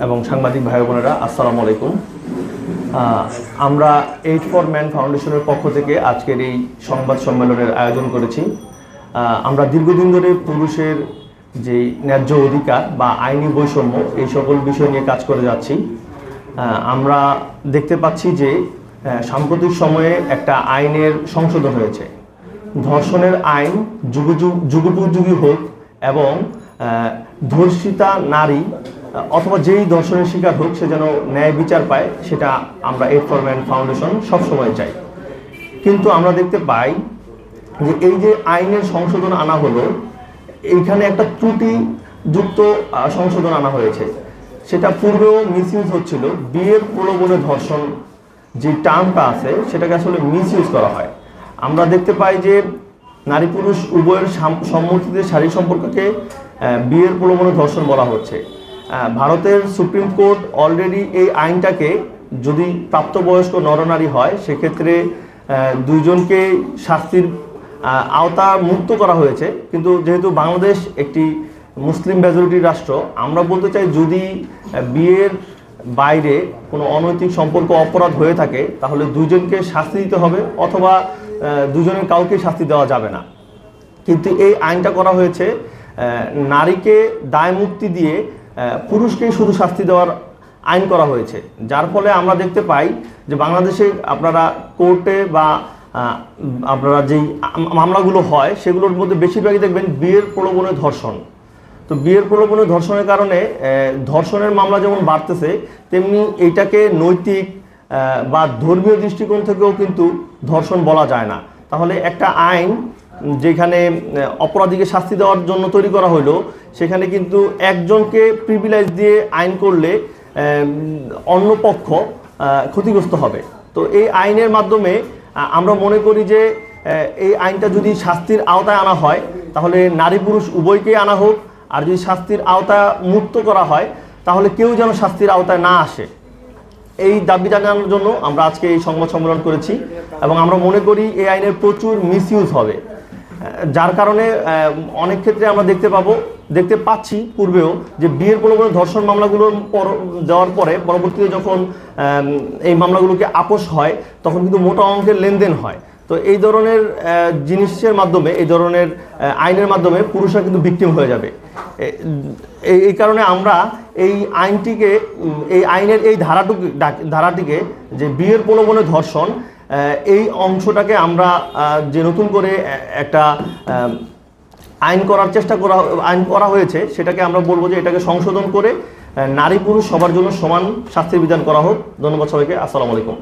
এবং সাংবাদিক ভাই বোনেরা, আসসালামু আলাইকুম। আমরা এইট ফর ম্যান ফাউন্ডেশনের পক্ষ থেকে আজকের এই সংবাদ সম্মেলনের আয়োজন করেছি। আমরা দীর্ঘদিন ধরে পুরুষের যে ন্যায্য অধিকার বা আইনি বৈষম্য, এই সকল বিষয় নিয়ে কাজ করে যাচ্ছি। আমরা দেখতে পাচ্ছি যে সাম্প্রতিক সময়ে একটা আইনের সংশোধন হয়েছে। ধর্ষণের আইন যুগ যুগ- যুগোপযোগী হোক এবং ধর্ষিতা নারী অথবা যেই ধর্ষণের শিকার হোক, সে যেন ন্যায় বিচার পায়, সেটা আমরা এইট ফর ম্যান ফাউন্ডেশন সবসময় চাই। কিন্তু আমরা দেখতে পাই যে এই যে আইনের সংশোধন আনা হলো, এইখানে একটা ত্রুটিযুক্ত সংশোধন আনা হয়েছে। সেটা পূর্বেও মিস ইউজ হচ্ছিল। বিয়ের প্রলোভনে ধর্ষণ যে টার্মটা আছে, সেটাকে আসলে মিস ইউজ করা হয়। আমরা দেখতে পাই যে নারী পুরুষ উভয়ের সাম- সম্মতিতে শারীরিক সম্পর্ককে বিয়ের প্রলোভনে ধর্ষণ বলা হচ্ছে। ভারতের সুপ্রিম কোর্ট অলরেডি এই আইনটাকে যদি প্রাপ্তবয়স্ক নরনারী হয়, সেক্ষেত্রে দুইজনকে শাস্তির আওতা মুক্ত করা হয়েছে। কিন্তু যেহেতু বাংলাদেশ একটি মুসলিম মেজরিটির রাষ্ট্র, আমরা বলতে চাই যদি বিয়ের বাইরে কোনো অনৈতিক সম্পর্ক, অপরাধ হয়ে থাকে, তাহলে দুজনকে শাস্তি দিতে হবে অথবা দুজনের কাউকে শাস্তি দেওয়া যাবে না। কিন্তু এই আইনটা করা হয়েছে নারীকে দায় মুক্তি দিয়ে পুরুষকেই শুধু শাস্তি দেওয়ার আইন করা হয়েছে। যার ফলে আমরা দেখতে পাই যে বাংলাদেশে আপনারা কোর্টে বা আপনারা যেই মামলাগুলো হয়, সেগুলোর মধ্যে বেশিরভাগই দেখবেন বিয়ের প্রলোভনে ধর্ষণ। তো বিয়ের প্রলোভনে ধর্ষণের কারণে ধর্ষণের মামলা যেমন বাড়তেছে, তেমনি এইটাকে নৈতিক বা ধর্মীয় দৃষ্টিকোণ থেকেও কিন্তু ধর্ষণ বলা যায় না। তাহলে একটা আইন যেখানে অপরাধীকে শাস্তি দেওয়ার জন্য তৈরি করা হলো সেখানে কিন্তু একজনকে প্রিভিলাইজ দিয়ে আইন করলে অন্য পক্ষ ক্ষতিগ্রস্ত হবে। তো এই আইনের মাধ্যমে আমরা মনে করি যে এই আইনটা যদি শাস্তির আওতায় আনা হয়, তাহলে নারী পুরুষ উভয়কেই আনা হোক, আর যদি শাস্তির আওতা মুক্ত করা হয়, তাহলে কেউ যেন শাস্তির আওতায় না আসে। এই দাবি জানানোর জন্য আমরা আজকে এই সংবাদ সম্মেলন করেছি, এবং আমরা মনে করি এই আইনের প্রচুর মিসইউজ হবে। যার কারণে অনেক ক্ষেত্রে আমরা দেখতে পাবো, দেখতে পাচ্ছি পূর্বেও যে বিয়ের প্রলোভনে ধর্ষণ মামলাগুলোর পর- দেওয়ার পরে, পরবর্তীতে যখন এই মামলাগুলোকে আপোষ হয়, তখন কিন্তু মোটা অঙ্কের লেনদেন হয়। তো এই ধরনের জিনিসের মাধ্যমে, এই ধরনের আইনের মাধ্যমে পুরুষরা কিন্তু ভিকটিম হয়ে যাবে। এই কারণে আমরা এই আইনটিকে এই আইনের এই ধারাটুকু, ধারাটিকে যে বিয়ের প্রলোভনে ধর্ষণ এই অংশটাকে আমরা যে নতুন করে একটা আইন করার চেষ্টা করা, আইন করা হয়েছে, সেটাকে আমরা বলব যে এটাকে সংশোধন করে নারী পুরুষ সবার জন্য সমান শাস্তির বিধান করা হোক। ধন্যবাদ সবাইকে। আসসালামু আলাইকুম।